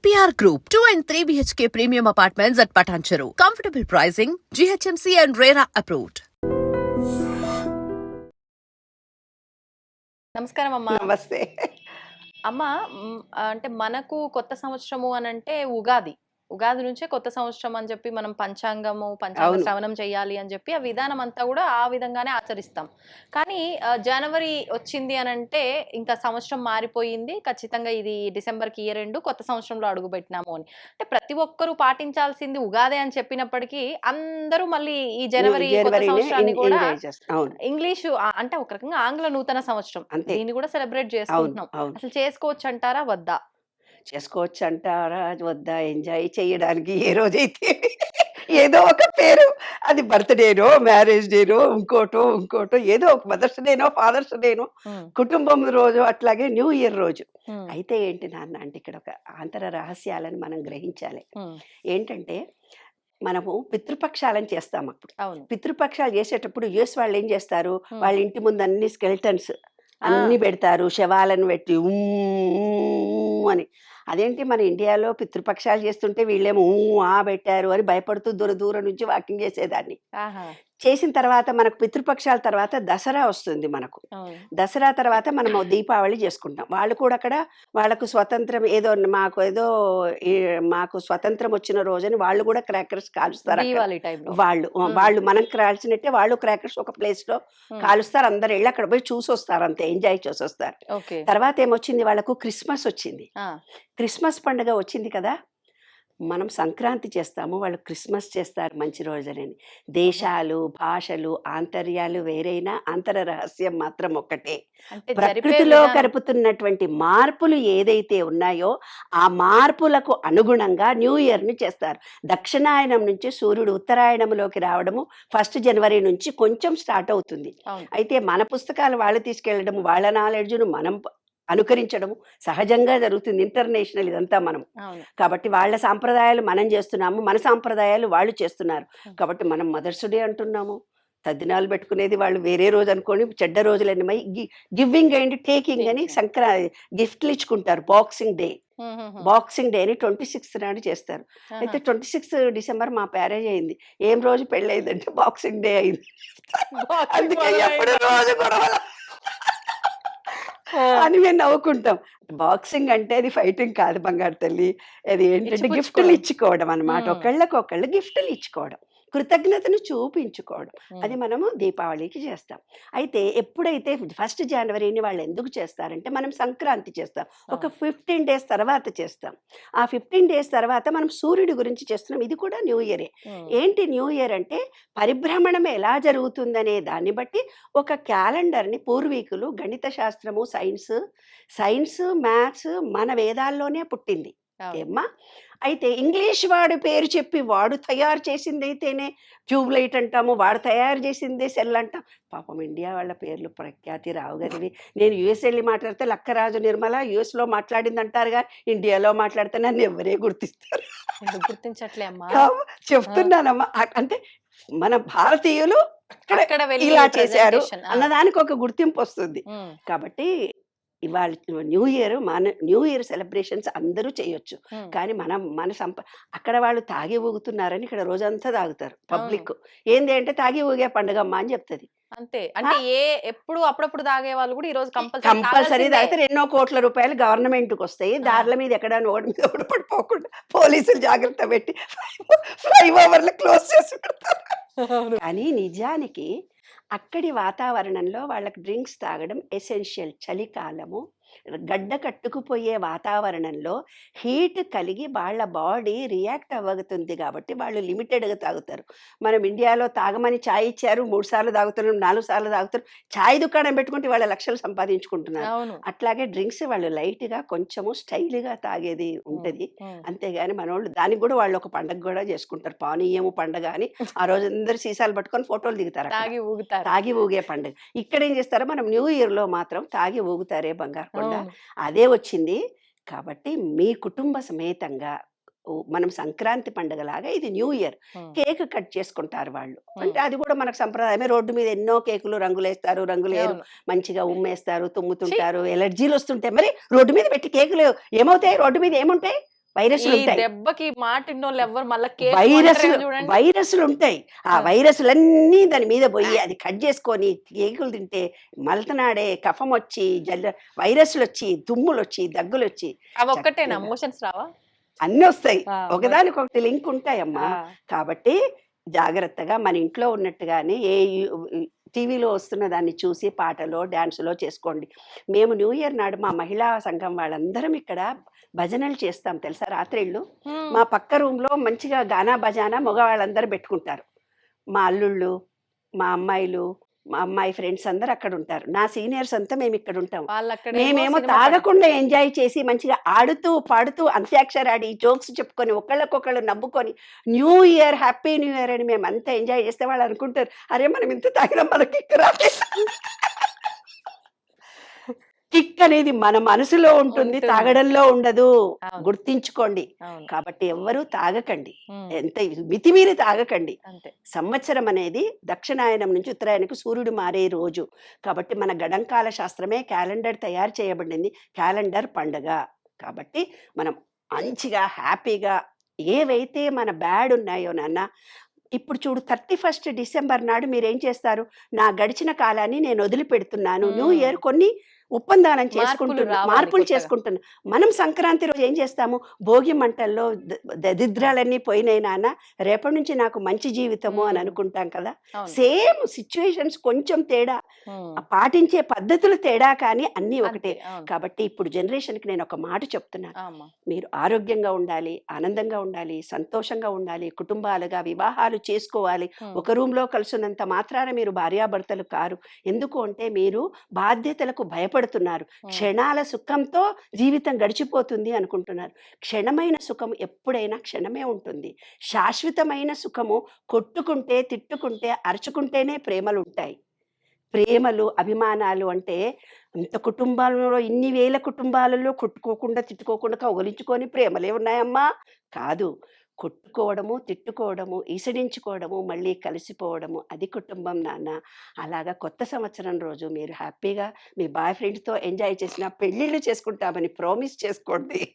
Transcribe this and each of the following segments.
APR Group, 2 and 3 BHK premium apartments at Patancheru. Comfortable pricing, GHMC and RERA approved. నమస్కారం అమ్మా నమస్తే అమ్మ అంటే మనకు కొత్త సంవత్సరము అని అంటే ఉగాది ఉగాది నుంచే కొత్త సంవత్సరం అని చెప్పి మనం పంచాంగము పంచాంగ. శ్రవణం చేయాలి అని చెప్పి ఆ విధానం అంతా కూడా ఆ విధంగానే ఆచరిస్తాం. కానీ జనవరి వచ్చింది అని అంటే ఇంకా సంవత్సరం మారిపోయింది. ఖచ్చితంగా ఇది డిసెంబర్కి ఇయర్ ఎండ్ కొత్త సంవత్సరంలో అడుగు పెట్టినాము అని. అంటే ప్రతి ఒక్కరూ పాటించాల్సింది ఉగాది అని చెప్పినప్పటికీ అందరూ మళ్ళీ ఈ జనవరి కొత్త సంవత్సరాన్ని కూడా ఇంగ్లీషు అంటే ఒక రకంగా ఆంగ్ల నూతన సంవత్సరం. దీన్ని కూడా సెలబ్రేట్ చేసుకుంటున్నాం. అసలు చేసుకోవచ్చు అంటారా వద్దా? చేసుకోవచ్చు అంటారా వద్దా ఎంజాయ్ చేయడానికి ఏ రోజైతే ఏదో ఒక పేరు అది బర్త్డేనో మ్యారేజ్ డేనో ఇంకోటో ఇంకోటో ఏదో ఒక మదర్స్ డేనో ఫాదర్స్ డేనో ఉమ్, కుటుంబం రోజు అట్లాగే న్యూ ఇయర్ రోజు. ఉమ్, అయితే ఏంటి నాన్న అంటే ఇక్కడ ఒక ఆంతర రహస్యాలను మనం గ్రహించాలి. ఉమ్, ఏంటంటే మనము పితృపక్షాలను చేస్తాం అప్పుడు. అవును. పితృపక్షాలు చేసేటప్పుడు యుఎస్ వాళ్ళు ఏం చేస్తారు? ఉమ్, వాళ్ళ ఇంటి ముందు అన్ని స్కెల్టన్స్ అన్ని పెడతారు. శవాలను పెట్టి అని. అదేంటి మన ఇండియాలో పితృపక్షాలు చేస్తుంటే వీళ్ళేమో ఆ పెట్టారు అని భయపడుతూ దూర దూరం నుంచి వాకింగ్ చేసేదాన్ని. చేసిన తర్వాత మనకు పితృపక్షాల తర్వాత దసరా వస్తుంది మనకు. దసరా తర్వాత మనము దీపావళి చేసుకుంటాం. వాళ్ళు కూడా అక్కడ వాళ్ళకు స్వతంత్రం ఏదో మాకు ఏదో మాకు స్వతంత్రం వచ్చిన రోజని వాళ్ళు కూడా క్రాకర్స్ కాలుస్తారు వాళ్ళు. వాళ్ళు మనం కాల్చినట్టే వాళ్ళు క్రాకర్స్ ఒక ప్లేస్లో కాలుస్తారు. అందరు వెళ్ళి అక్కడ పోయి చూసి వస్తారు అంతే ఎంజాయ్ చేసి వస్తారు తర్వాత ఏమొచ్చింది? వాళ్ళకు క్రిస్మస్ వచ్చింది. క్రిస్మస్ పండుగ వచ్చింది కదా? మనం సంక్రాంతి చేస్తాము వాళ్ళు క్రిస్మస్ చేస్తారు మంచి రోజులని. దేశాలు భాషలు ఆంతర్యాలు వేరైనా అంతర రహస్యం మాత్రం ఒక్కటే. ప్రకృతిలో కలుపుతున్నటువంటి మార్పులు ఏదైతే ఉన్నాయో ఆ మార్పులకు అనుగుణంగా న్యూ ఇయర్ని చేస్తారు. దక్షిణాయనం నుంచి సూర్యుడు ఉత్తరాయణంలోకి రావడము ఫస్ట్ జనవరి నుంచి కొంచెం స్టార్ట్ అవుతుంది. అయితే మన పుస్తకాలు వాళ్ళు తీసుకెళ్ళడం వాళ్ళ నాలెడ్జ్ను మనం అనుకరించడము సహజంగా జరుగుతుంది. ఇంటర్నేషనల్ ఇదంతా మనం కాబట్టి వాళ్ళ సాంప్రదాయాలు మనం చేస్తున్నాము మన సాంప్రదాయాలు వాళ్ళు చేస్తున్నారు. కాబట్టి మనం మదర్స్ డే అంటున్నాము. తద్దినాలు పెట్టుకునేది వాళ్ళు వేరే రోజు అనుకోని చెడ్డ రోజులు అన్నమై గివింగ్ అండ్ టేకింగ్ అని. సంక్రా గిఫ్ట్లు ఇచ్చుకుంటారు. బాక్సింగ్ డే బాక్సింగ్ డే అని ట్వంటీ సిక్స్త్ నాడు చేస్తారు. అయితే ట్వంటీ సిక్స్త్ డిసెంబర్ మా మ్యారేజ్ అయింది. ఏం రోజు పెళ్ళి అయిందంటే బాక్సింగ్ డే అయింది అందుకే? ఎప్పుడు రోజు గొడవలు. అని మేము నవ్వుకుంటాం. బాక్సింగ్ అంటే అది ఫైటింగ్ కాదు బంగారు తల్లి. అది ఏంటంటే. గిఫ్ట్లు ఇచ్చుకోవడం అన్నమాట. మ్మ్. ఒకళ్ళకొకళ్ళు గిఫ్ట్లు ఇచ్చుకోవడం. కృతజ్ఞతను చూపించుకోవడం. అది మనము దీపావళికి చేస్తాం. అయితే ఎప్పుడైతే ఫస్ట్ జనవరిని వాళ్ళు ఎందుకు చేస్తారంటే మనం సంక్రాంతి చేస్తాం. ఒక ఫిఫ్టీన్ డేస్ తర్వాత చేస్తాం. ఆ ఫిఫ్టీన్ డేస్ తర్వాత మనం సూర్యుడి గురించి చేస్తున్నాం. ఇది కూడా న్యూ ఇయరే. ఏంటి న్యూ ఇయర్ అంటే పరిభ్రమణం ఎలా జరుగుతుందనే దాన్ని బట్టి ఒక క్యాలెండర్ని పూర్వీకులు గణిత శాస్త్రము సైన్స్ సైన్స్ మ్యాథ్స్ మన వేదాల్లోనే పుట్టింది. ఏమ్మా? అయితే ఇంగ్లీష్ వాడు పేరు చెప్పి వాడు తయారు చేసింది అయితేనే ట్యూబ్ లైట్ అంటాము వాడు తయారు చేసిందే సెల్ అంటాం. పాపం ఇండియా వాళ్ళ పేర్లు ప్రఖ్యాతి రావు కదవి నేను యుఎస్ వెళ్ళి మాట్లాడితే లక్కరాజు నిర్మల US లో మాట్లాడింది అంటారు కానీ ఇండియాలో మాట్లాడితే నన్ను ఎవరే గుర్తిస్తారు. ఎందుకు గుర్తించట్లే అమ్మా? కావు- చెప్తున్నానమ్మా. అంటే మన భారతీయులు అక్కడ ఇలా చేశారు అన్నదానికి ఒక గుర్తింపు వస్తుంది కాబట్టి ఇవాళ న్యూ ఇయర్ మన న్యూ ఇయర్ సెలబ్రేషన్స్ అందరూ చేయొచ్చు. కానీ మనం మన సంప అక్కడ వాళ్ళు తాగి ఊగుతున్నారని ఇక్కడ రోజంతా తాగుతారు పబ్లిక్ ఏంది అంటే తాగి ఊగే పండుగ అమ్మా అని చెప్తుంది. అంతే. అంటే ఏ ఎప్పుడు అప్పుడప్పుడు తాగే వాళ్ళు కూడా ఈ రోజు కంపల్సరీ కంపల్సరీ తాగితే ఎన్నో కోట్ల రూపాయలు గవర్నమెంట్కి వస్తాయి. దారిల మీద ఎక్కడ ఓడి మీద ఓడి పడిపోకుండా పోలీసులు జాగ్రత్త పెట్టి ఫ్లై ఓవర్లు క్లోజ్ చేసి పెడతారు. కానీ నిజానికి అక్కడి వాతావరణంలో వాళ్ళకి డ్రింక్స్ తాగడం ఎసెన్షియల్ చలికాలము. గడ్డ కట్టుకుపోయే వాతావరణంలో హీట్ కలిగి వాళ్ళ బాడీ రియాక్ట్ అవ్వగుతుంది కాబట్టి వాళ్ళు లిమిటెడ్గా తాగుతారు. మనం ఇండియాలో తాగమని ఛాయ్ ఇచ్చారు మూడు సార్లు తాగుతున్నాం నాలుగు సార్లు తాగుతారు ఛాయ్ దుకాణం పెట్టుకుంటే వాళ్ళ లక్షలు సంపాదించుకుంటున్నారు. అట్లాగే డ్రింక్స్ వాళ్ళు లైట్గా కొంచెము స్టైల్గా తాగేది ఉంటుంది. అంతేగాని మనోళ్ళు దానికి కూడా వాళ్ళు ఒక పండగ కూడా చేసుకుంటారు. పానీయము పండగ అని ఆ రోజు అందరు సీసాలు పట్టుకొని ఫోటోలు దిగుతారు. తాగి ఊగుతారు. తాగి ఊగే పండుగ. ఇక్కడ ఏం చేస్తారో మనం న్యూ ఇయర్లో మాత్రం తాగి ఊగుతారే బంగారు. కొండ అవును. అదే వచ్చింది. కాబట్టి మీ కుటుంబ సమేతంగా మనం సంక్రాంతి పండుగలాగా ఇది న్యూ ఇయర్ కేక్ కట్ చేసుకుంటారు వాళ్ళు. అంటే అది కూడా మనకు సంప్రదాయమే. రోడ్డు మీద ఎన్నో కేకులు రంగులు వేస్తారు రంగులు. మంచిగా ఉమ్మేస్తారు తుమ్ముతుంటారు ఎలర్జీలు వస్తుంటాయి మరి రోడ్డు మీద పెట్టి కేకులు ఏమవుతాయి? రోడ్డు మీద ఏముంటాయి? వైరస్లు ఉంటాయి. దెబ్బకి మాట ఇన్నోళ్ళు ఎవ్వరు మళ్ళీ కేసు వైరస్లు ఉంటాయి. ఆ. వైరస్లన్నీ దాని మీద పోయి అది కట్ చేసుకొని ఏగులు తింటే మలతనాడే కఫం వచ్చి జల్ల వైరస్లు వచ్చి తుమ్ములు వచ్చి దగ్గులు వచ్చి అవి ఒక్కటేనా. మోషన్స్ రావా? అన్నీ వస్తాయి. ఒకదానికొకటి లింక్ ఉంటాయమ్మా. కాబట్టి జాగ్రత్తగా మన ఇంట్లో ఉన్నట్టుగానే ఏ టీవీలో వస్తున్న దాన్ని చూసి పాటలో డ్యాన్సులో చేసుకోండి. మేము న్యూ ఇయర్ నాడు మా మహిళా సంఘం వాళ్ళందరం ఇక్కడ భజనలు చేస్తాం తెలుసా రాత్రిళ్ళు. మా పక్క రూమ్లో మంచిగా గానా బజానా మగవాళ్ళందరూ పెట్టుకుంటారు. మా అల్లుళ్ళు మా అమ్మాయిలు మా అమ్మాయి ఫ్రెండ్స్ అందరు అక్కడ ఉంటారు. నా సీనియర్స్ అంతా మేము ఇక్కడ ఉంటాం. మేమేమో తాగకుండా ఎంజాయ్ చేసి మంచిగా ఆడుతూ పాడుతూ అంత్యాక్షరి ఆడి జోక్స్ చెప్పుకొని ఒకళ్ళకొకళ్ళు నవ్వుకొని new year happy new year అని మేము అంతా ఎంజాయ్ చేస్తే వాళ్ళు అనుకుంటారు అరే మనం ఇంత తాగినా మనకి కిక్ రాలేదు. కిక్ అనేది మన మనసులో ఉంటుంది. తాగడంలో ఉండదు. గుర్తించుకోండి. కాబట్టి ఎవ్వరూ తాగకండి. ఎంత మితిమీరి తాగకండి. సంవత్సరం అనేది దక్షిణాయనం నుంచి ఉత్తరాయణకు సూర్యుడు మారే రోజు. కాబట్టి మన గడంకాల శాస్త్రమే క్యాలెండర్ తయారు చేయబడింది. క్యాలెండర్ పండగ. కాబట్టి మనం మంచిగా హ్యాపీగా ఏవైతే మన బ్యాడ్ ఉన్నాయో నాన్న ఇప్పుడు చూడు థర్టీ ఫస్ట్ డిసెంబర్ నాడు మీరు ఏం చేస్తారు? నా గడిచిన కాలాన్ని నేను వదిలిపెడుతున్నాను. న్యూ. ఇయర్ కొన్ని ఒప్పందానం చేసుకుంటున్నాం మార్పులు. చేసుకుంటున్నాం మనం సంక్రాంతి రోజు ఏం చేస్తాము? భోగి మంటల్లో దరిద్రాలన్నీ పోయినాయి నాన్న. రేపటి నుంచి నాకు మంచి జీవితము అని. అనుకుంటాం కదా. సేమ్ సిచ్యువేషన్స్ కొంచెం తేడా. పాటించే పద్ధతులు తేడా కానీ అన్నీ ఒకటే. కాబట్టి ఇప్పుడు జనరేషన్కి నేను ఒక మాట చెప్తున్నాను. మీరు ఆరోగ్యంగా ఉండాలి ఆనందంగా ఉండాలి సంతోషంగా ఉండాలి కుటుంబాలుగా వివాహాలు చేసుకోవాలి. ఒక రూమ్లో కలిసినంత మాత్రాన మీరు భార్యాభర్తలు కారు. ఎందుకు అంటే మీరు బాధ్యతలకు భయపడుతున్నారు హ్మ్. క్షణాల సుఖంతో జీవితం గడిచిపోతుంది అనుకుంటున్నారు. క్షణమైన సుఖం ఎప్పుడైనా క్షణమే ఉంటుంది. శాశ్వతమైన సుఖము కొట్టుకుంటే తిట్టుకుంటే అరుచుకుంటేనే ప్రేమలు ఉంటాయి ప్రేమలు అభిమానాలు అంటే అంత కుటుంబాలలో ఇన్ని వేల కుటుంబాలలో కొట్టుకోకుండా తిట్టుకోకుండా కౌగలించుకొని ప్రేమలే ఉన్నాయమ్మా. కాదు. కొట్టుకోవడము తిట్టుకోవడము ఈసడించుకోవడము మళ్ళీ కలిసిపోవడము. అది కుటుంబం నాన్న. అలాగా కొత్త సంవత్సరం రోజు మీరు హ్యాపీగా మీ బాయ్ ఫ్రెండ్తో ఎంజాయ్ చేసిన పెళ్ళిళ్ళు చేసుకుంటామని ప్రామిస్ చేసుకోండి.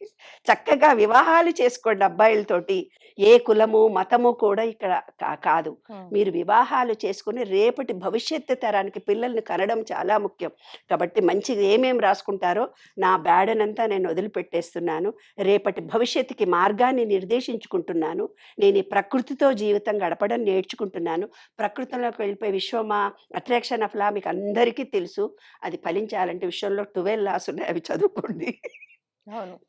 చక్కగా వివాహాలు చేసుకోండి అబ్బాయిలతోటి. ఏ కులము మతము కూడా ఇక్కడ కా- కాదు. మీరు వివాహాలు చేసుకుని రేపటి భవిష్యత్తు తరానికి పిల్లల్ని కనడం చాలా ముఖ్యం. కాబట్టి మంచిగా ఏమేం రాసుకుంటారో నా బ్యాడనంతా నేను వదిలిపెట్టేస్తున్నాను. రేపటి భవిష్యత్తుకి మార్గాన్ని నిర్దేశించుకుంటున్నాను. నేను ఈ ప్రకృతితో జీవితం గడపడం నేర్చుకుంటున్నాను. ప్రకృతిలోకి వెళ్ళిపోయి విశ్వమా అట్రాక్షన్ ఆఫ్ లా మీకు అందరికీ తెలుసు. అది ఫలించాలంటే విశ్వంలో ట్వెల్వ్ లాస్ ఉన్నాయి అవి చదువుకోండి.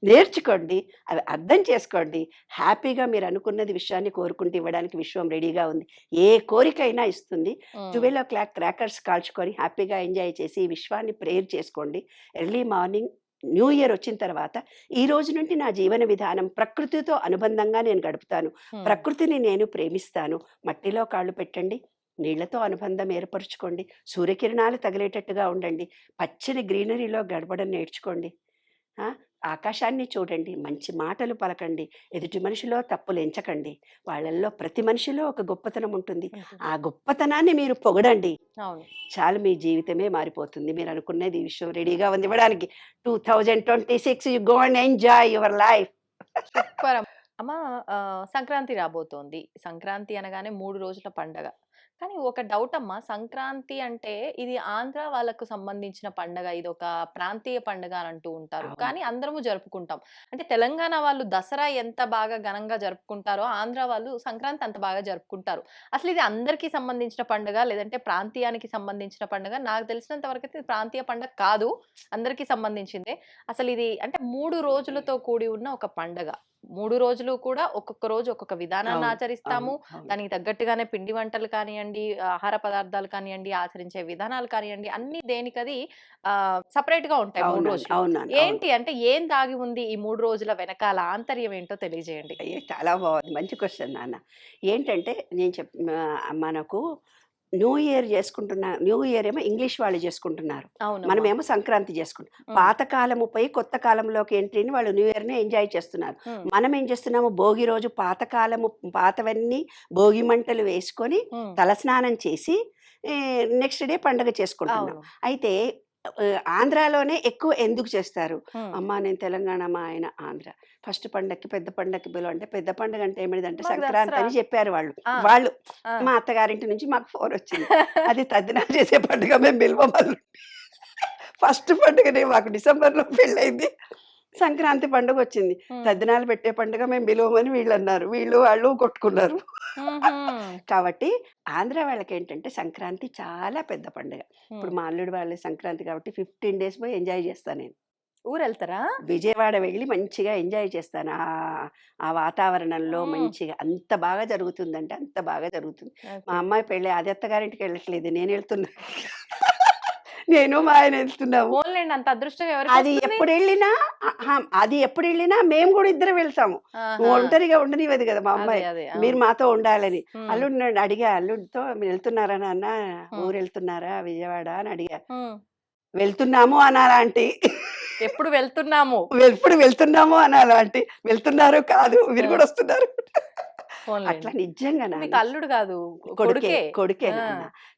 నేర్చుకోండి. అవి అర్థం చేసుకోండి. హ్యాపీగా మీరు అనుకున్నది విషయాన్ని కోరుకుంటూ ఇవ్వడానికి విశ్వం రెడీగా ఉంది. ఏ కోరికైనా ఇస్తుంది. ట్వెల్వ్ ఓ క్లాక్ క్రాకర్స్ కాల్చుకొని హ్యాపీగా ఎంజాయ్ చేసి విశ్వాన్ని ప్రేయర్ చేసుకోండి. ఎర్లీ మార్నింగ్ న్యూ ఇయర్ వచ్చిన తర్వాత ఈ రోజు నుండి నా జీవన విధానం ప్రకృతితో అనుబంధంగా నేను గడుపుతాను. ప్రకృతిని నేను ప్రేమిస్తాను. మట్టిలో కాళ్ళు పెట్టండి. నీళ్ళతో అనుబంధం ఏర్పరచుకోండి. సూర్యకిరణాలు తగిలేటట్టుగా ఉండండి. పచ్చని గ్రీనరీలో గడపడం నేర్చుకోండి. ఆకాశాన్ని చూడండి మంచి మాటలు పలకండి ఎదుటి మనిషిలో తప్పులు ఎంచకండి. వాళ్ళల్లో ప్రతి మనిషిలో ఒక గొప్పతనం ఉంటుంది. ఆ గొప్పతనాన్ని మీరు పొగడండి. చాలు మీ జీవితమే మారిపోతుంది. మీరు అనుకున్నది ఈ విషయం రెడీగా ఉంది ఇవ్వడానికి. Two thousand twenty six you go and enjoy your life అమ్మ సంక్రాంతి రాబోతోంది. సంక్రాంతి అనగానే మూడు రోజుల పండగ. కానీ ఒక డౌట్ అమ్మా. సంక్రాంతి అంటే ఇది ఆంధ్ర వాళ్ళకు సంబంధించిన పండగ. ఇది ఒక ప్రాంతీయ పండగ అని అంటూ ఉంటారు. కానీ అందరము జరుపుకుంటాం. అంటే తెలంగాణ వాళ్ళు దసరా ఎంత బాగా ఘనంగా జరుపుకుంటారో ఆంధ్ర వాళ్ళు సంక్రాంతి అంత బాగా జరుపుకుంటారు. అసలు ఇది అందరికీ సంబంధించిన పండుగ? లేదంటే ప్రాంతీయానికి సంబంధించిన పండుగ? నాకు తెలిసినంత వరకు అయితే ఇది ప్రాంతీయ పండుగ కాదు. అందరికీ సంబంధించిందే. అసలు ఇది అంటే మూడు రోజులతో కూడి ఉన్న ఒక పండగ. మూడు రోజులు కూడా ఒక్కొక్క రోజు ఒక్కొక్క విధానాన్ని ఆచరిస్తాము. దానికి తగ్గట్టుగానే పిండి వంటలు కానివ్వండి ఆహార పదార్థాలు కానివ్వండి ఆచరించే విధానాలు కానివ్వండి అన్ని దేనికది ఆ సపరేట్గా ఉంటాయి మూడు రోజులు. ఏంటి అంటే ఏం దాగి ఉంది ఈ మూడు రోజుల వెనకాల ఆంతర్యం ఏంటో తెలియజేయండి. అయ్యే! చాలా బాగుంది. మంచి క్వశ్చన్ నాన్న. ఏంటంటే నేను చెప్ మనకు న్యూ ఇయర్ చేసుకుంటున్న న్యూ ఇయర్ ఏమో ఇంగ్లీష్ వాళ్ళు చేసుకుంటున్నారు. మనమేమో సంక్రాంతి చేసుకుంటాం పాతకాలము పోయి కొత్త కాలంలోకి ఎంట్రీని వాళ్ళు న్యూ ఇయర్ని ఎంజాయ్ చేస్తున్నారు. మనం ఏం చేస్తున్నాము? భోగి రోజు పాతకాలము పాతవన్నీ భోగి మంటలు వేసుకొని తలస్నానం చేసి నెక్స్ట్ డే పండగ చేసుకుంటున్నాం. అయితే ఆంధ్రాలోనే ఎక్కువ ఎందుకు చేస్తారు. అమ్మ నేను తెలంగాణ మా ఆయన ఆంధ్ర ఫస్ట్ పండగకి పెద్ద పండగకి పిలువ అంటే పెద్ద పండగ అంటే ఏమిటంటే మాకు సంక్రాంతి అని. చెప్పారు వాళ్ళు. వాళ్ళు. మా అత్తగారింటి నుంచి మాకు ఫోన్ వచ్చింది అది తద్దినాలు చేసే పండుగ మేము పిలవమల్లు ఫస్ట్ పండుగనే మాకు డిసెంబర్లో పెళ్ళైంది సంక్రాంతి పండుగ వచ్చింది. తద్దినాలు పెట్టే పండుగ మేము పిలవమని వీళ్ళు అన్నారు వీళ్ళు వాళ్ళు కొట్టుకున్నారు. కాబట్టి ఆంధ్ర వాళ్ళకి ఏంటంటే సంక్రాంతి చాలా పెద్ద పండుగ. ఇప్పుడు. మా అల్లుడు వాళ్ళ సంక్రాంతి కాబట్టి ఫిఫ్టీన్ డేస్ పోయి ఎంజాయ్ చేస్తాను నేను. ఊరు వెళ్తారా విజయవాడ వెళ్ళి మంచిగా ఎంజాయ్ చేస్తాను. ఆ వాతావరణంలో. మంచిగా అంత బాగా జరుగుతుందంటే అంత బాగా జరుగుతుంది. మా అమ్మాయి పెళ్ళి అది అత్తగారింటికి వెళ్ళట్లేదు. నేను వెళ్తున్నా. నేను మా ఆయన వెళ్తున్నాము ఓన్లేండి అంత అదృష్టం ఎవరికి అది? ఎప్పుడు వెళ్ళినా అది ఎప్పుడు వెళ్ళినా మేము కూడా ఇద్దరు వెళ్తాము. ఒంటరిగా ఉండనివ్వదు కదా మా అమ్మాయి. మీరు మాతో ఉండాలని. అల్లుడు అడిగా అల్లుడితో మీరు వెళ్తున్నారా నాన్న. ఊరు వెళ్తున్నారా విజయవాడ అని అడిగా. వెళ్తున్నాము అనాలా ఆంటీ ఎప్పుడు వెళ్తున్నాము ఎప్పుడు వెళ్తున్నాము అనాలా ఆంటీ వెళ్తున్నారు కాదు మీరు కూడా వస్తున్నారు. అట్లా నిజంగా. అల్లుడు కాదు కొడుకే కొడుకే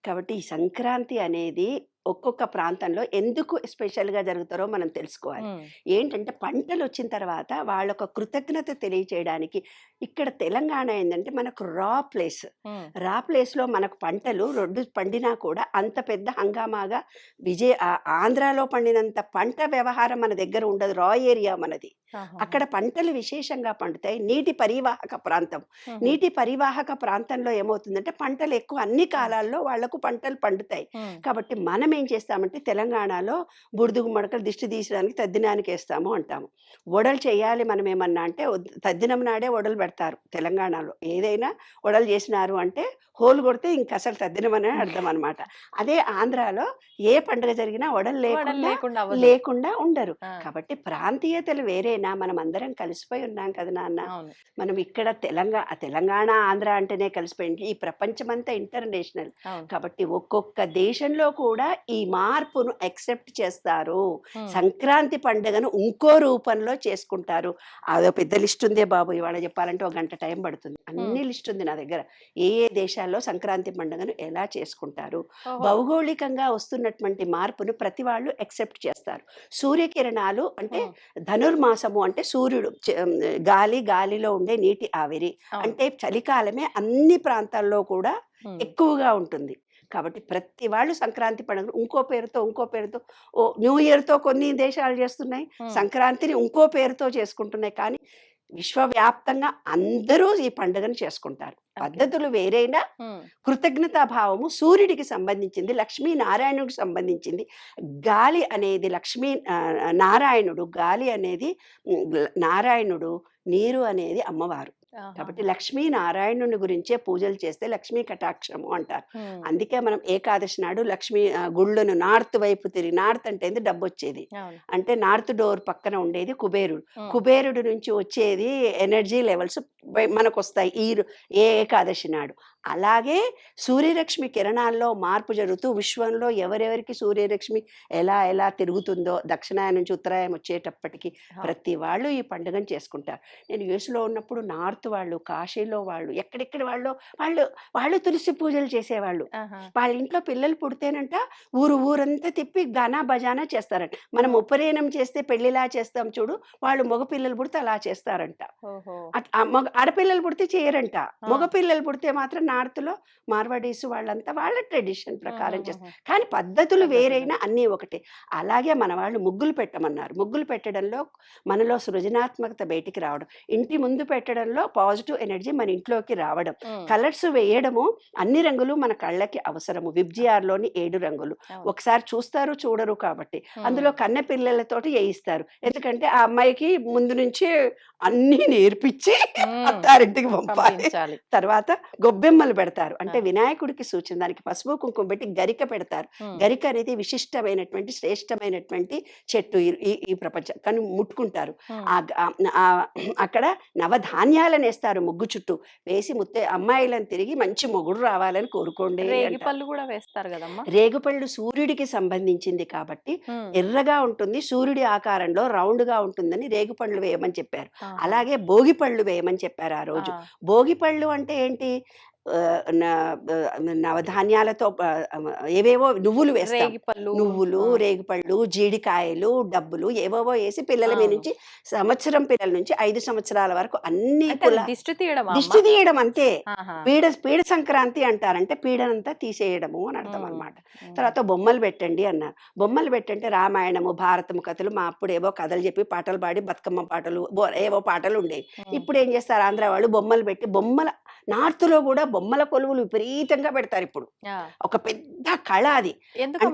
కాబట్టి ఈ సంక్రాంతి అనేది ఒక్కొక్క ప్రాంతంలో ఎందుకు స్పెషల్గా జరుగుతారో మనం తెలుసుకోవాలి. ఏంటంటే పంటలు వచ్చిన తర్వాత వాళ్ళొక కృతజ్ఞత తెలియచేయడానికి ఇక్కడ తెలంగాణ ఏంటంటే మనకు రా ప్లేస్. రా ప్లేస్లో మనకు పంటలు రొడ్డు పండినా కూడా అంత పెద్ద హంగామాగా విజయ ఆంధ్రాలో పండినంత పంట వ్యవహారం మన దగ్గర ఉండదు రా ఏరియా మనది. అక్కడ పంటలు విశేషంగా పండుతాయి నీటి పరివాహక ప్రాంతం. నీటి పరివాహక ప్రాంతంలో ఏమవుతుందంటే పంటలు ఎక్కువ అన్ని కాలాల్లో వాళ్ళకు పంటలు పండుతాయి. కాబట్టి మనం ఏం చేస్తామంటే తెలంగాణలో బుడుదుగు మడకలు దిష్టి తీసడానికి తద్దినానికి వేస్తాము అంటాము. వడలు చేయాలి మనం ఏమన్నా అంటే తద్దినం నాడే వడలు పెడతారు తెలంగాణలో. ఏదైనా వడలు చేసినారు అంటే హోల్ కొడితే ఇంక అసలు తద్దినం అనే అర్థం అనమాట అదే ఆంధ్రాలో ఏ పండుగ జరిగినా వడలు లేకుండా లేకుండా ఉండరు. కాబట్టి ప్రాంతీయతలు వేరేనా? మనం అందరం కలిసిపోయి ఉన్నాం కదా నాన్న. మనం ఇక్కడ తెలంగాణ తెలంగాణ ఆంధ్ర అంటేనే కలిసిపోయింది. ఈ ప్రపంచమంతా ఇంటర్నేషనల్. అవును. కాబట్టి ఒక్కొక్క దేశంలో కూడా ఈ మార్పును యాక్సెప్ట్ చేస్తారు. సంక్రాంతి పండుగను ఇంకో రూపంలో చేసుకుంటారు. అదో పెద్ద లిస్ట్ ఉందే బాబు. ఇవాళ చెప్పాలంటే ఒక గంట టైం పడుతుంది. అన్ని లిస్ట్ ఉంది నా దగ్గర. ఏ ఏ దేశాల్లో సంక్రాంతి పండుగను ఎలా చేసుకుంటారు. భౌగోళికంగా వస్తున్నటువంటి మార్పును ప్రతి వాళ్ళు యాక్సెప్ట్ చేస్తారు సూర్యకిరణాలు అంటే. ధనుర్మాసము అంటే సూర్యుడు గాలి గాలిలో ఉండే నీటి ఆవిరి. అంటే చలికాలమే అన్ని ప్రాంతాల్లో కూడా. ఎక్కువగా ఉంటుంది కాబట్టి ప్రతి వాళ్ళు సంక్రాంతి పండుగ ఇంకో పేరుతో ఇంకో పేరుతో ఓ న్యూ ఇయర్తో కొన్ని దేశాలు చేస్తున్నాయి. సంక్రాంతిని ఇంకో పేరుతో చేసుకుంటున్నాయి కానీ విశ్వవ్యాప్తంగా అందరూ ఈ పండుగను చేసుకుంటారు పద్ధతులు వేరైనా ఉమ్. కృతజ్ఞతాభావము సూర్యుడికి సంబంధించింది లక్ష్మీ నారాయణుడికి సంబంధించింది గాలి అనేది లక్ష్మీ నారాయణుడు గాలి అనేది నారాయణుడు నీరు అనేది అమ్మవారు. కాబట్టి లక్ష్మీ నారాయణుని గురించే పూజలు చేస్తే లక్ష్మీ కటాక్షము అంటారు. అందుకే మనం ఏకాదశి నాడు లక్ష్మీ గుళ్ళను నార్త్ వైపు తిరిగి నార్త్ అంటే డబ్బు వచ్చేది అంటే నార్త్ డోర్ పక్కన ఉండేది కుబేరుడు. కుబేరుడు నుంచి వచ్చేది ఎనర్జీ లెవెల్స్ మనకు వస్తాయి ఈ ఏ ఏకాదశి నాడు. అలాగే సూర్యరశ్మి కిరణాల్లో మార్పు జరుగుతూ విశ్వంలో ఎవరెవరికి సూర్యరశ్మి ఎలా ఎలా తిరుగుతుందో దక్షిణాయనం నుంచి ఉత్తరాయణం వచ్చేటప్పటికి. ప్రతి వాళ్ళు ఈ పండుగను చేసుకుంటారు. నేను యూఎస్లో ఉన్నప్పుడు నార్త్ వాళ్ళు కాశీలో వాళ్ళు ఎక్కడెక్కడ వాళ్ళు వాళ్ళు వాళ్ళు తులసి పూజలు చేసేవాళ్ళు. వాళ్ళ ఇంట్లో పిల్లలు పుడితేనంట ఊరు ఊరంతా తిప్పి గానా బజానా చేస్తారంట. మనం ఉపనయనం చేస్తే పెళ్ళిలా చేస్తాం చూడు వాళ్ళు మగ పిల్లలు పుడితే అలా చేస్తారంట. ఆడపిల్లలు పుడితే చేయరంట. మగ పిల్లలు పుడితే మాత్రం నార్త్ లో మార్వాడీస్ వాళ్ళంతా వాళ్ళ ట్రెడిషన్ ప్రకారం చేస్తారు. కానీ పద్ధతులు. వేరైనా అన్నీ ఒకటే అలాగే మన వాళ్ళు ముగ్గులు పెట్టమన్నారు ముగ్గులు పెట్టడంలో మనలో సృజనాత్మకత బయటికి రావడం ఇంటి ముందు పెట్టడంలో పాజిటివ్ ఎనర్జీ మన ఇంట్లోకి రావడం. కలర్స్ వేయడము అన్ని రంగులు మన కళ్ళకి అవసరము విబ్జిఆర్లోని ఏడు రంగులు. ఒకసారి చూస్తారు చూడరు కాబట్టి. అందులో కన్నె పిల్లలతోటి వేయిస్తారు ఎందుకంటే ఆ అమ్మాయికి ముందు నుంచి అన్నీ నేర్పించి. అత్తారింటికి పంపాలి తర్వాత గొబ్బెమ్మలు పెడతారు అంటే. వినాయకుడికి సూచన దానికి పసుపు కుంకుమ పెట్టి గరిక పెడతారు. గరిక అనేది విశిష్టమైనటువంటి శ్రేష్టమైనటువంటి చెట్టు ఈ- ప్రపంచం కానీ ముట్టుకుంటారు అక్కడ నవధాన్యాలను వేస్తారు ముగ్గు చుట్టూ వేసి ముత్తే అమ్మాయిలను తిరిగి మంచి మొగుడు రావాలని కోరుకోండి రేగి అంటారు. పళ్ళు కూడా వేస్తారు కదమ్మా రేగుపళ్ళు సూర్యుడికి సంబంధించింది కాబట్టి. ఎర్రగా ఉంటుంది సూర్యుడి ఆకారంలో రౌండ్గా ఉంటుందని రేగుపళ్ళు వేయమని చెప్పారు. అలాగే భోగి పళ్ళు వేయమని చెప్పారు ఆ రోజు. భోగి పళ్ళు అంటే ఏంటి నవధాన్యాలతో ఏవేవో నువ్వులు వేస్తాం రేగి పళ్ళు నువ్వులు. రేగిపళ్ళు జీడికాయలు డబ్బులు ఏవేవో వేసి పిల్లల మీద. నుంచి సంవత్సరం పిల్లల నుంచి ఐదు సంవత్సరాల వరకు అన్ని దిష్టి తీయడం దిష్టి తీయడం అంతే. పీడ పీడ సంక్రాంతి అంటారంటే పీడనంతా తీసేయడము అని అర్థం. అనమాట. తర్వాత బొమ్మలు పెట్టండి అన్నారు బొమ్మలు పెట్టంటే రామాయణము భారతము కథలు మా అప్పుడు ఏవో కథలు చెప్పి పాటలు పాడి బతుకమ్మ పాటలు ఏవో పాటలు ఉండేవి. ఇప్పుడు ఏం చేస్తారు ఆంధ్ర వాళ్ళు బొమ్మలు పెట్టి బొమ్మల నార్త్లో కూడా బొమ్మల కొలువులు విపరీతంగా పెడతారు ఇప్పుడు. ఒక పెద్ద కళ అది.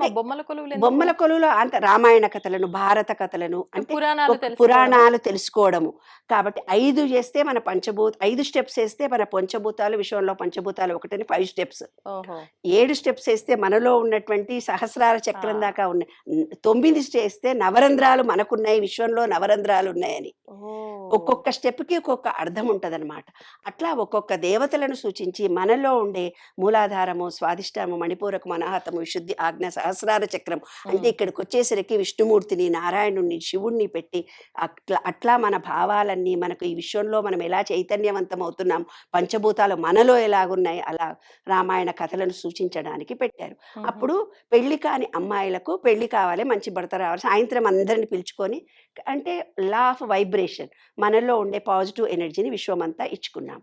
బొమ్మల కొలువులు? బొమ్మల కొలువులో అంత రామాయణ కథలను భారత కథలను అంటే పురాణాలు తెలుసుకోవడము? కాబట్టి ఐదు చేస్తే మన పంచభూత ఐదు స్టెప్స్ వేస్తే మన పంచభూతాలు విశ్వంలో పంచభూతాలు ఒకటని ఫైవ్ స్టెప్స్. ఏడు స్టెప్స్ వేస్తే మనలో ఉన్నటువంటి సహస్రార చక్రం. దాకా ఉన్నాయి. తొమ్మిది చేస్తే నవరంధ్రాలు మనకున్నాయి విశ్వంలో నవరంధ్రాలు ఉన్నాయని. ఒక్కొక్క స్టెప్కి ఒక్కొక్క అర్థం ఉంటదన్నమాట. అట్లా ఒక్కొక్క దేవతలను సూచించి మనలో ఉండే మూలాధారము స్వాదిష్టాము మణిపూరకము అనాహతము విశుద్ధి ఆజ్ఞ సహస్రార చక్రం అంటే. ఇక్కడికి వచ్చేసరికి విష్ణుమూర్తిని నారాయణుణ్ణి శివుణ్ణి పెట్టి అట్లా అట్లా మన భావాలన్నీ మనకు ఈ విశ్వంలో మనం ఎలా చైతన్యవంతం అవుతున్నాం పంచభూతాలు మనలో ఎలాగున్నాయి అలా రామాయణ కథలను సూచించడానికి పెట్టారు. అప్పుడు పెళ్ళి కాని అమ్మాయిలకు పెళ్ళి కావాలి మంచి భర్త రావాలి సాయంత్రం అందరిని పిలుచుకొని అంటే లా ఆఫ్ వైబ్రేషన్ మనలో ఉండే పాజిటివ్ ఎనర్జీని విశ్వమంతా ఇచ్చుకున్నాం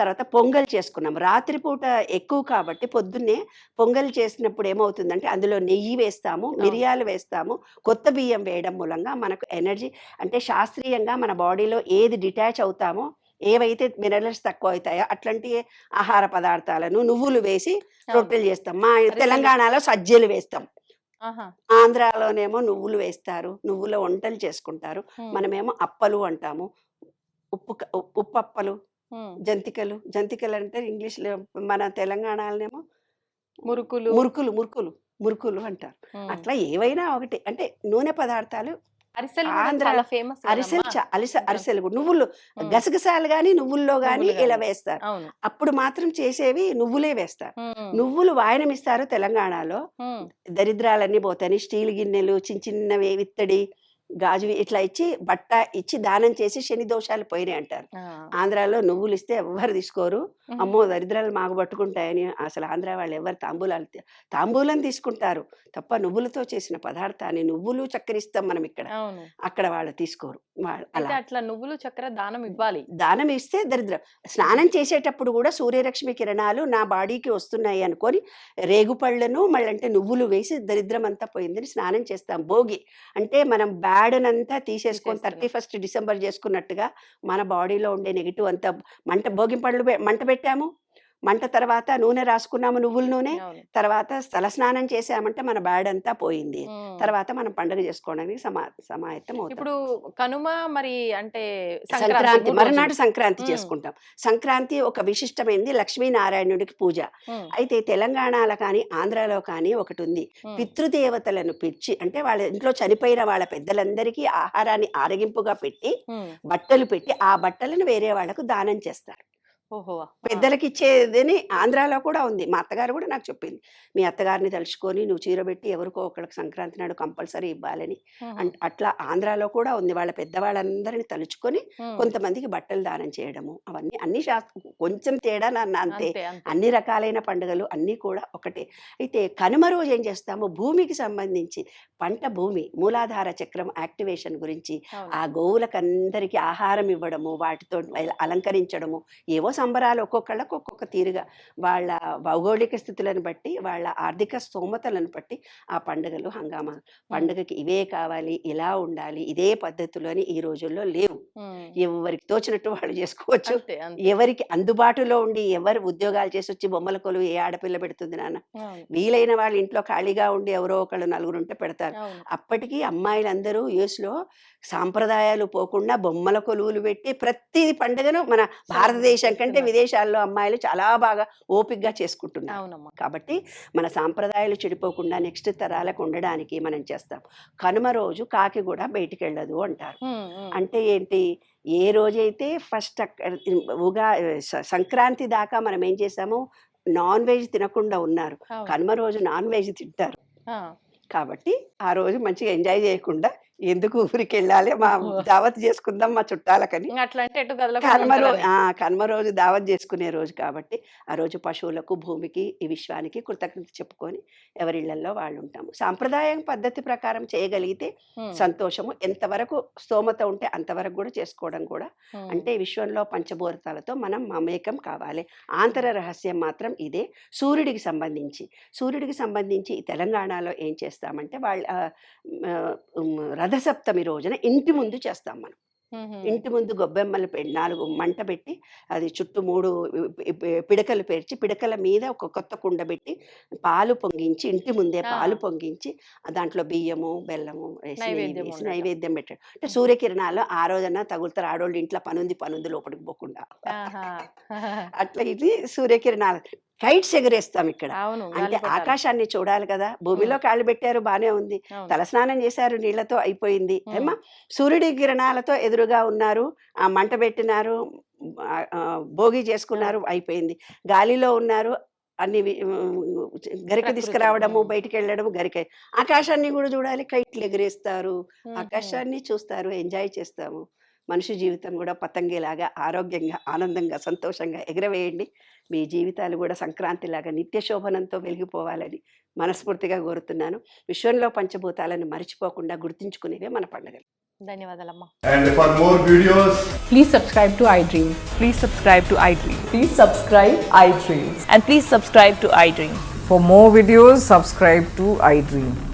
తర్వాత పొంగల్ చేసుకున్నాం రాత్రిపూట ఎక్కువ కాబట్టి పొద్దున్నే పొంగల్ చేసినప్పుడు ఏమవుతుందంటే అందులో నెయ్యి వేస్తాము మిరియాలు వేస్తాము కొత్త బియ్యం వేయడం మూలంగా మనకు ఎనర్జీ అంటే శాస్త్రీయంగా మన బాడీలో ఏది డిటాచ్ అవుతామో ఏవైతే మినరల్స్ తక్కువ అవుతాయో అట్లాంటి ఆహార పదార్థాలను నువ్వులు వేసి. రొట్టెలు చేస్తాం మా. తెలంగాణలో సజ్జలు వేస్తాం. ఆంధ్రాలోనేమో నువ్వులు వేస్తారు నువ్వుల వంటలు చేసుకుంటారు. మనమేమో అప్పలు అంటాము ఉప్పు క- ఉ- ఉప్పు అప్పలు ఉమ్. జంతికలు జంతికలు అంటే ఇంగ్లీష్లో మన తెలంగాణలోనేమో మురుకులు మురుకులు మురుకులు మురుకులు అంటారు. అట్లా ఏవైనా ఒకటి అంటే నూనె పదార్థాలు అరిసెలు ఫేమస్ అరిసెలు అరిసె. అరిసెలు కూడా నువ్వులు. గసగసాలు కానీ నువ్వుల్లో కానీ నువ్వులు ఇలా గాని. వేస్తారు అప్పుడు మాత్రం చేసేవి నువ్వులే వేస్తారు. నువ్వులు వాయనం ఇస్తారు తెలంగాణలో. దరిద్రాలన్నీ పోతాయి స్టీల్ గిన్నెలు చిన్న చిన్నవి ఇత్తడి గాజువి ఇట్లా ఇచ్చి బట్ట ఇచ్చి దానం చేసి శని దోషాలు పోయినాయి అంటారు. ఆంధ్రాలో నువ్వులు ఇస్తే ఎవ్వరు తీసుకోరు. అమ్మో దరిద్రాలు మాకు పట్టుకుంటాయని అసలు ఆంధ్ర వాళ్ళు ఎవరు తాంబూలాలు తాంబూలం తీసుకుంటారు. తప్ప నువ్వులతో చేసిన పదార్థాన్ని నువ్వులు చక్కరిస్తాం మనం ఇక్కడ. అక్కడ వాళ్ళు తీసుకోరు. అట్లా నువ్వులు చక్కెర దానం ఇవ్వాలి. దానం ఇస్తే దరిద్రం. స్నానం చేసేటప్పుడు కూడా సూర్యరశ్మి కిరణాలు నా బాడీకి వస్తున్నాయి అనుకొని రేగుపళ్ళను మళ్ళంటే నువ్వులు వేసి దరిద్రం అంతా పోయిందని స్నానం చేస్తాం. భోగి అంటే మనం బ్యాడ్నంతా తీసేసుకొని థర్టీ. ఫస్ట్ డిసెంబర్ చేసుకున్నట్టుగా మన బాడీలో ఉండే నెగిటివ్ అంతా మంట భోగి పళ్ళు పె- మంట పెట్టాము మంట తర్వాత నూనె రాసుకున్నాము నువ్వుల నూనె తర్వాత తల స్నానం చేసామంటే మన బ్యాడ్ అంతా పోయింది. తర్వాత మనం పండుగ చేసుకోవడానికి సమా సమాయత్తం అవుతాం ఇప్పుడు కనుమ మరి అంటే సంక్రాంతి మరునాడు. సంక్రాంతి. చేసుకుంటాం సంక్రాంతి ఒక విశిష్టమైనది లక్ష్మీనారాయణుడికి పూజ. అయితే తెలంగాణలో కానీ ఆంధ్రాలో కానీ ఒకటి ఉంది. పితృదేవతలను పిలిచి అంటే వాళ్ళ ఇంట్లో చనిపోయిన వాళ్ళ పెద్దలందరికీ ఆహారాన్ని ఆరగింపుగా పెట్టి. బట్టలు పెట్టి ఆ బట్టలను వేరే వాళ్ళకు దానం చేస్తారు. పెద్దలకి ఇచ్చేదని ఆంధ్రాలో కూడా ఉంది. మా అత్తగారు కూడా నాకు చెప్పింది. మీ అత్తగారిని తలుచుకొని నువ్వు చీర పెట్టి ఎవరికో ఒకరికి సంక్రాంతి నాడు కంపల్సరీ ఇవ్వాలని. అట్లా ఆంధ్రాలో కూడా ఉంది. వాళ్ళ పెద్దవాళ్ళందరిని తలుచుకొని. కొంతమందికి బట్టలు దానం చేయడము అవన్నీ అన్ని శాస్త్ర కొంచెం తేడా నన్ను అంతే. అన్ని రకాలైన పండుగలు అన్నీ కూడా ఒకటే. అయితే కనుమ రోజు ఏం చేస్తాము? భూమికి సంబంధించి పంట భూమి మూలాధార చక్రం యాక్టివేషన్ గురించి. ఆ గోవులకు అందరికీ ఆహారం ఇవ్వడము వాటితో అల- అలంకరించడము ఏవో సంబరాలు ఒక్కొక్కళ్ళకు ఒక్కొక్క తీరుగా. వాళ్ళ భౌగోళిక స్థితులను బట్టి వాళ్ళ ఆర్థిక స్తోమతలను బట్టి ఆ పండుగలు హంగామా పండుగకి ఇవే కావాలి ఇలా ఉండాలి ఇదే పద్ధతులు అని ఈ రోజుల్లో లేవు. ఎవరికి తోచినట్టు వాళ్ళు చేసుకోవచ్చు. ఎవరికి అందుబాటులో ఉండి ఎవరు ఉద్యోగాలు చేసి వచ్చి బొమ్మల కొలువు ఏ ఆడపిల్ల పెడుతుంది నాన్న? వీలైన వాళ్ళు ఇంట్లో ఖాళీగా ఉండి ఎవరో ఒకళ్ళు నలుగురు ఉంటే పెడతారు. అప్పటికి అమ్మాయిలందరూ యుఎస్లో సాంప్రదాయాలు పోకుండా బొమ్మల కొలువులు పెట్టి ప్రతి పండుగను మన భారతదేశం కంటే చేస్తున్నారు. విదేశాల్లో అమ్మాయిలు చాలా బాగా ఓపికగా చేసుకుంటున్నారు కాబట్టి మన సాంప్రదాయాలు చెడిపోకుండా నెక్స్ట్ తరాలకు ఉండడానికి మనం చేస్తాం కనుమ రోజు కాకి కూడా బయటికి వెళ్ళదు అంటారు. అంటే ఏంటి ఏ రోజైతే ఫస్ట్ ఉగా సంక్రాంతి దాకా మనం ఏం చేసాము నాన్ వెజ్ తినకుండా ఉన్నారు. కనుమ రోజు నాన్ వెజ్ తింటారు. కాబట్టి ఆ రోజు మంచిగా ఎంజాయ్ చేయకుండా ఎందుకు ఊరికి వెళ్ళాలి మా దావత్ చేసుకుందాం మా చుట్టాలకని. కర్మ రోజు కర్మ రోజు దావత్ చేసుకునే రోజు కాబట్టి ఆ రోజు పశువులకు భూమికి ఈ విశ్వానికి కృతజ్ఞత చెప్పుకొని ఎవరిళ్ళలో వాళ్ళు ఉంటాము సాంప్రదాయం పద్ధతి ప్రకారం చేయగలిగితే సంతోషము ఎంతవరకు స్తోమత ఉంటే అంతవరకు కూడా చేసుకోవడం కూడా. అంటే విశ్వంలో పంచభూతాలతో మనం మమేకం కావాలి. ఆంతర రహస్యం మాత్రం ఇదే. సూర్యుడికి సంబంధించి సూర్యుడికి సంబంధించి తెలంగాణలో ఏం చేస్తామంటే వాళ్ళ ఉమ్, రథసప్తమి రోజున ఇంటి ముందు చేస్తాం మనం. ఇంటి ముందు గొబ్బెమ్మలు నాలుగు మంట పెట్టి అది చుట్టూ మూడు పిడకలు పేర్చి పిడకల మీద ఒక కొత్త కుండ పెట్టి పాలు పొంగించి ఇంటి ముందే. పాలు పొంగించి దాంట్లో బియ్యము బెల్లము వేసి నైవేద్యం వేసి ఉండటం. నైవేద్యం పెట్టాడు. అంటే సూర్యకిరణాలు ఆ రోజన్నా తగులుతారు ఆడోళ్ళు ఇంట్లో పనుంది పనుంది లోపలికి పోకుండా. అట్లా ఇది సూర్యకిరణాలు. కైట్స్ ఎగరేస్తాం ఇక్కడ. అంటే. ఆకాశాన్ని చూడాలి కదా. భూమిలో కాళ్ళు పెట్టారు బానే ఉంది. తలస్నానం చేశారు నీళ్ళతో అయిపోయింది. ఏమా సూర్యుడి కిరణాలతో ఎదురుగా ఉన్నారు ఆ మంట పెట్టినారు భోగి చేసుకున్నారు అయిపోయింది. గాలిలో ఉన్నారు అన్ని గరిక తీసుకురావడము. బయటికి వెళ్ళడము గరిక. ఆకాశాన్ని కూడా చూడాలి కైట్లు ఎగిరేస్తారు. ఆకాశాన్ని చూస్తారు ఎంజాయ్ చేస్తాము. మనిషి జీవితం కూడా పతంగేలాగా ఆరోగ్యంగా ఆనందంగా సంతోషంగా ఎగరవేయండి. మీ జీవితాలు కూడా సంక్రాంతిలాగా నిత్య శోభనంతో వెలిగిపోవాలని మనస్ఫూర్తిగా కోరుతున్నాను. విశ్వంలో పంచభూతాలను మరిచిపోకుండా గుర్తించుకునేవే మన పండుగలు. ధన్యవాదాలమ్మా. For more videos, subscribe to iDream.